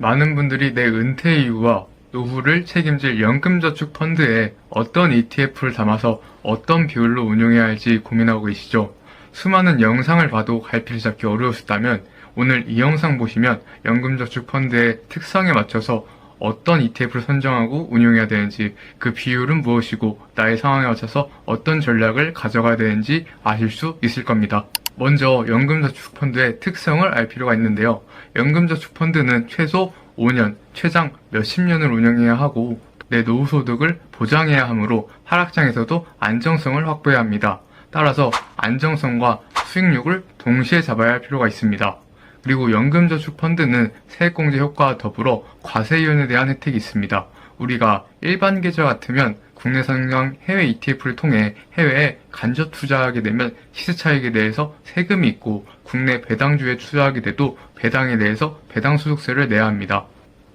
많은 분들이 내 은퇴 이후와 노후를 책임질 연금저축 펀드에 어떤 ETF를 담아서 어떤 비율로 운용해야 할지 고민하고 계시죠? 수많은 영상을 봐도 갈피를 잡기 어려우셨다면 오늘 이 영상 보시면 연금저축 펀드의 특성에 맞춰서 어떤 ETF를 선정하고 운용해야 되는지 그 비율은 무엇이고 나의 상황에 맞춰서 어떤 전략을 가져가야 되는지 아실 수 있을 겁니다. 먼저 연금저축펀드의 특성을 알 필요가 있는데요. 연금저축펀드는 최소 5년, 최장 몇십 년을 운영해야 하고 내 노후 소득을 보장해야 하므로 하락장에서도 안정성을 확보해야 합니다. 따라서 안정성과 수익률을 동시에 잡아야 할 필요가 있습니다. 그리고 연금저축펀드는 세액공제 효과와 더불어 과세이윤에 대한 혜택이 있습니다. 우리가 일반 계좌 같으면 국내 상장 해외 ETF를 통해 해외에 간접 투자하게 되면 시세 차익에 대해서 세금이 있고 국내 배당주에 투자하게 돼도 배당에 대해서 배당 소득세를 내야 합니다.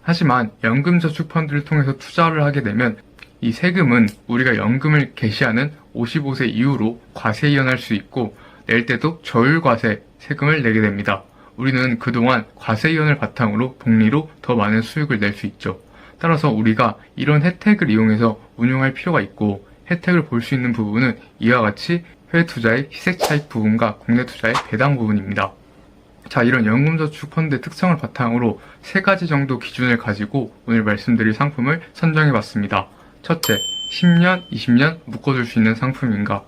하지만 연금저축펀드를 통해서 투자를 하게 되면 이 세금은 우리가 연금을 개시하는 55세 이후로 과세 이연할 수 있고 낼 때도 저율과세 세금을 내게 됩니다. 우리는 그동안 과세 이연을 바탕으로 복리로 더 많은 수익을 낼 수 있죠. 따라서 우리가 이런 혜택을 이용해서 운용할 필요가 있고 혜택을 볼 수 있는 부분은 이와 같이 해외 투자의 희색 차익 부분과 국내 투자의 배당 부분입니다. 자, 이런 연금저축 펀드의 특성을 바탕으로 세 가지 정도 기준을 가지고 오늘 말씀드릴 상품을 선정해 봤습니다. 첫째, 10년, 20년 묶어둘 수 있는 상품인가?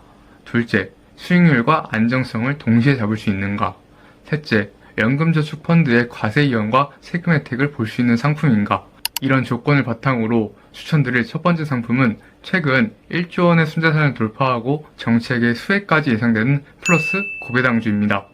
둘째, 수익률과 안정성을 동시에 잡을 수 있는가? 셋째, 연금저축 펀드의 과세 이연과 세금 혜택을 볼 수 있는 상품인가? 이런 조건을 바탕으로 추천드릴 첫 번째 상품은 최근 1조 원의 순자산을 돌파하고 정책의 수혜까지 예상되는 플러스 고배당주입니다.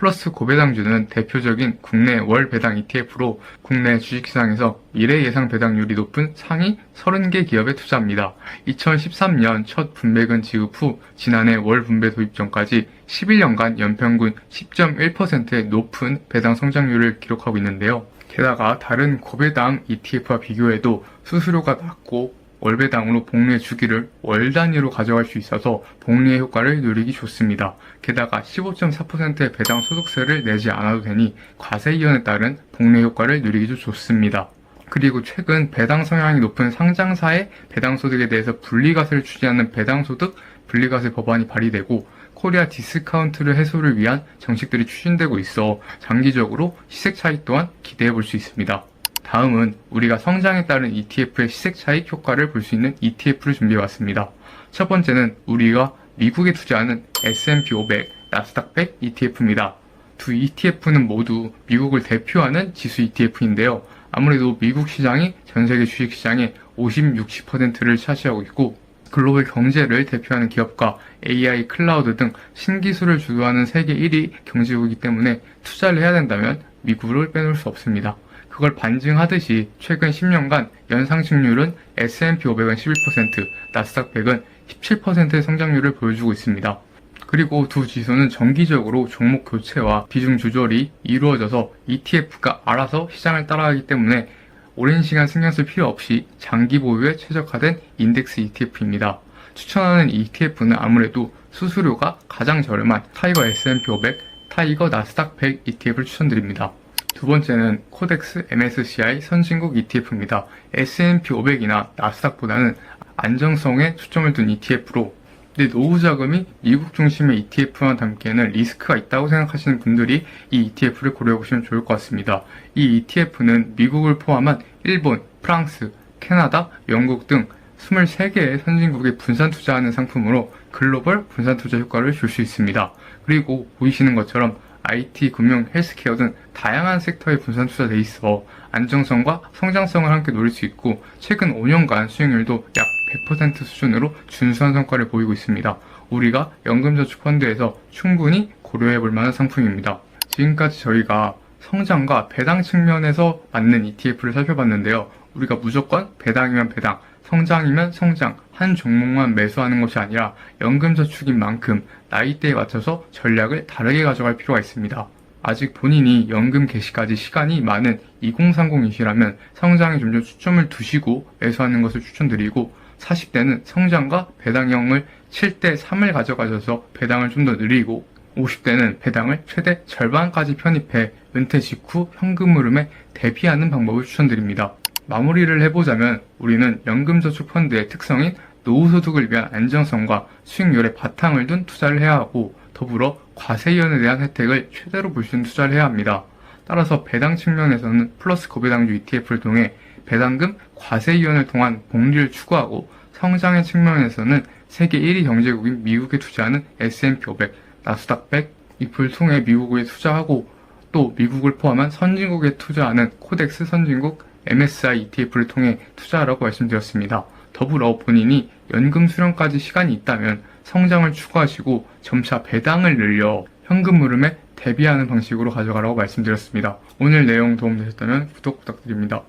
플러스 고배당주는 대표적인 국내 월 배당 ETF로 국내 주식시장에서 미래 예상 배당률이 높은 상위 30개 기업에 투자합니다. 2013년 첫 분배금 지급 후 지난해 월 분배 도입 전까지 11년간 연평균 10.1%의 높은 배당 성장률을 기록하고 있는데요. 게다가 다른 고배당 ETF와 비교해도 수수료가 낮고 월배당으로 복리의 주기를 월 단위로 가져갈 수 있어서 복리의 효과를 누리기 좋습니다. 게다가 15.4%의 배당 소득세를 내지 않아도 되니 과세 이연에 따른 복리 효과를 누리기도 좋습니다. 그리고 최근 배당 성향이 높은 상장사의 배당 소득에 대해서 분리과세를 추진하는 배당소득 분리과세 법안이 발의되고 코리아 디스카운트를 해소를 위한 정책들이 추진되고 있어 장기적으로 시색 차익 또한 기대해 볼 수 있습니다. 다음은 우리가 성장에 따른 ETF의 시색 차익 효과를 볼 수 있는 ETF를 준비해 왔습니다. 첫 번째는 우리가 미국에 투자하는 S&P 500, 나스닥 100 ETF입니다. 두 ETF는 모두 미국을 대표하는 지수 ETF인데요. 아무래도 미국 시장이 전 세계 주식 시장의 50, 60%를 차지하고 있고 글로벌 경제를 대표하는 기업과 AI, 클라우드 등 신기술을 주도하는 세계 1위 경제국이기 때문에 투자를 해야 된다면 미국을 빼놓을 수 없습니다. 그걸 반증하듯이 최근 10년간 연상승률은 S&P 500은 11%, 나스닥 100은 17%의 성장률을 보여주고 있습니다. 그리고 두 지수는 정기적으로 종목 교체와 비중 조절이 이루어져서 ETF가 알아서 시장을 따라가기 때문에 오랜 시간 신경 쓸 필요 없이 장기 보유에 최적화된 인덱스 ETF입니다. 추천하는 ETF는 아무래도 수수료가 가장 저렴한 타이거 S&P 500, 타이거 나스닥 100 ETF를 추천드립니다. 두 번째는 코덱스 MSCI 선진국 ETF입니다. S&P 500이나 나스닥보다는 안정성에 초점을 둔 ETF로 내 노후 자금이 미국 중심의 ETF만 담기에는 리스크가 있다고 생각하시는 분들이 이 ETF를 고려해 보시면 좋을 것 같습니다. 이 ETF는 미국을 포함한 일본, 프랑스, 캐나다, 영국 등 23개의 선진국에 분산 투자하는 상품으로 글로벌 분산 투자 효과를 줄 수 있습니다. 그리고 보이시는 것처럼 IT, 금융, 헬스케어 등 다양한 섹터에 분산 투자돼 있어 안정성과 성장성을 함께 노릴 수 있고 최근 5년간 수익률도 약 100% 수준으로 준수한 성과를 보이고 있습니다. 우리가 연금저축펀드에서 충분히 고려해 볼 만한 상품입니다. 지금까지 저희가 성장과 배당 측면에서 맞는 ETF를 살펴봤는데요. 우리가 무조건 배당이면 배당, 성장이면 성장, 한 종목만 매수하는 것이 아니라 연금저축인 만큼 나이대에 맞춰서 전략을 다르게 가져갈 필요가 있습니다. 아직 본인이 연금 개시까지 시간이 많은 2030이시라면 성장에 좀 더 초점을 두시고 매수하는 것을 추천드리고 40대는 성장과 배당형을 7대 3을 가져가셔서 배당을 좀 더 늘리고 50대는 배당을 최대 절반까지 편입해 은퇴 직후 현금 흐름에 대비하는 방법을 추천드립니다. 마무리를 해보자면 우리는 연금저축펀드의 특성인 노후소득을 위한 안정성과 수익률에 바탕을 둔 투자를 해야 하고 더불어 과세이연에 대한 혜택을 최대로 볼 수 있는 투자를 해야 합니다. 따라서 배당 측면에서는 플러스 고배당주 ETF를 통해 배당금 과세이연을 통한 복리를 추구하고 성장의 측면에서는 세계 1위 경제국인 미국에 투자하는 S&P 500, 나스닥 100, 잎을 통해 미국에 투자하고 또 미국을 포함한 선진국에 투자하는 코덱스 선진국 MSI ETF를 통해 투자하라고 말씀드렸습니다. 더불어 본인이 연금 수령까지 시간이 있다면 성장을 추구하시고 점차 배당을 늘려 현금 흐름에 대비하는 방식으로 가져가라고 말씀드렸습니다. 오늘 내용 도움 되셨다면 구독 부탁드립니다.